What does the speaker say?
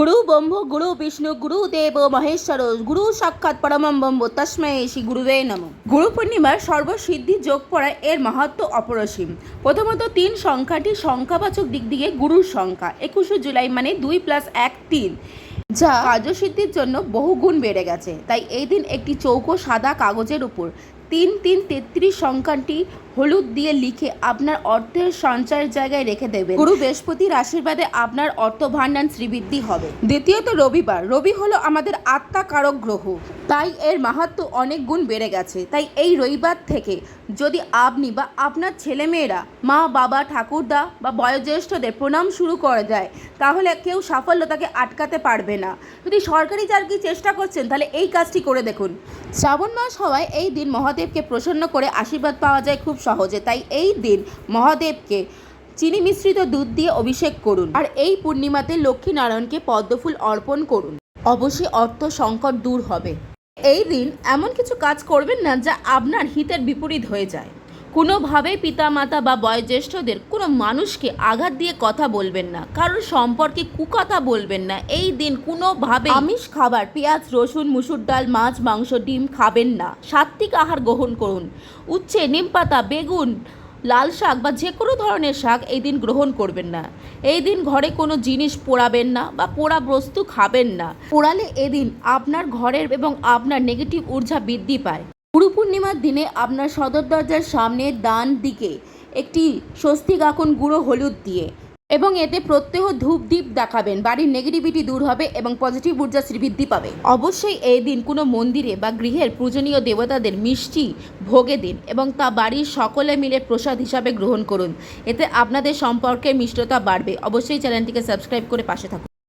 গুরু ব্রহ্ম গুরু বিষ্ণু গুরু দেব মহেশ্বর গুরু সাক্ষাৎ পরমম ব্রহ্ম তস্মৈ শ্রী গুরুবে নম গুরু পূর্ণিমার সর্বসিদ্ধি যোগ পড়া এর মাহাত্ম অপরসীম। প্রথমত তিন সংখ্যাটি সংখ্যাবাচক দিক দিয়ে গুরুর সংখ্যা, একুশে জুলাই মানে দুই প্লাস এক তিন, যা কার্যসিদ্ধির জন্য বহু গুণ বেড়ে গেছে। তাই এই দিন একটি চৌকো সাদা কাগজের উপর তিন তিন তেত্রিশ সংখ্যাটি হলুদ দিয়ে লিখে আপনার অর্থের সঞ্চয়ের জায়গায় রেখে দেবেন। গুরু বৃহস্পতির আশীর্বাদে আপনার অর্থ ভাণ্ডার শ্রীবৃদ্ধি হবে। দ্বিতীয়ত রবিবার। রবি হলো আমাদের আত্মাকারক গ্রহ। তাই এর মাহাত্ম অনেক গুণ বেড়ে গেছে। তাই এই রবিবার থেকে যদি আপনি বা আপনার ছেলেমেয়েরা মা, বাবা, ঠাকুরদা বা বয়োজ্যেষ্ঠদের প্রণাম শুরু করে দেয়, তাহলে কেউ সাফল্য তাকে আটকাতে পারবে না। যদি সরকারি চাকরি চেষ্টা করছেন, তাহলে এই কাজটি করে দেখুন। শ্রাবণ মাস হওয়ায় এই দিন মহাদেবকে প্রসন্ন করে আশীর্বাদ পাওয়া যায় খুব সহজে। তাই এই দিন মহাদেবকে চিনি মিশ্রিত দুধ দিয়ে অভিষেক করুন আর এই পূর্ণিমাতে লক্ষ্মীনারায়ণকে পদ্মফুল অর্পণ করুন। অবশ্যই অর্থ সংকট দূর হবে। এই দিন এমন কিছু কাজ করবেন না যা আপনার হিতের বিপরীত হয়ে যায়। কোনোভাবেই পিতামাতা বা বয়োজ্যেষ্ঠদের কোনো মানুষকে আঘাত দিয়ে কথা বলবেন না, কারোর সম্পর্কে কুকথা বলবেন না, এই দিন কোনোভাবে আমিষ খাবার, পেঁয়াজ, রসুন, মুসুর ডাল, মাছ, মাংস, ডিম খাবেন না। সাত্বিক আহার গ্রহণ করুন। উচ্ছে নিমপাতা বেগুন, লাল শাক বা যে কোনো ধরনের শাক এই দিন গ্রহণ করবেন না। এই দিন ঘরে কোনো জিনিস পোড়াবেন না বা পোড়া বস্তু খাবেন না। পোড়ালে এদিন আপনার ঘরের এবং আপনার নেগেটিভ ঊর্জা বৃদ্ধি পায়। গুরু পূর্ণিমার দিনে আপনার সদর দরজার সামনে ডান দিকে একটি স্বস্তিক আঁকুন গুঁড়ো হলুদ দিয়ে এবং এতে প্রত্যহ ধূপ দ্বীপ দেখাবেন। বাড়ির নেগেটিভিটি দূর হবে এবং পজিটিভ ঊর্জা শ্রীবৃদ্ধি পাবে। অবশ্যই এই দিন কোনো মন্দিরে বা গৃহের পূজনীয় দেবতাদের মিষ্টি ভোগে দিন এবং তা বাড়ির সকলে মিলে প্রসাদ হিসাবে গ্রহণ করুন। এতে আপনাদের সম্পর্কের মিষ্টতা বাড়বে। অবশ্যই চ্যানেলটিকে সাবস্ক্রাইব করে পাশে থাকুন।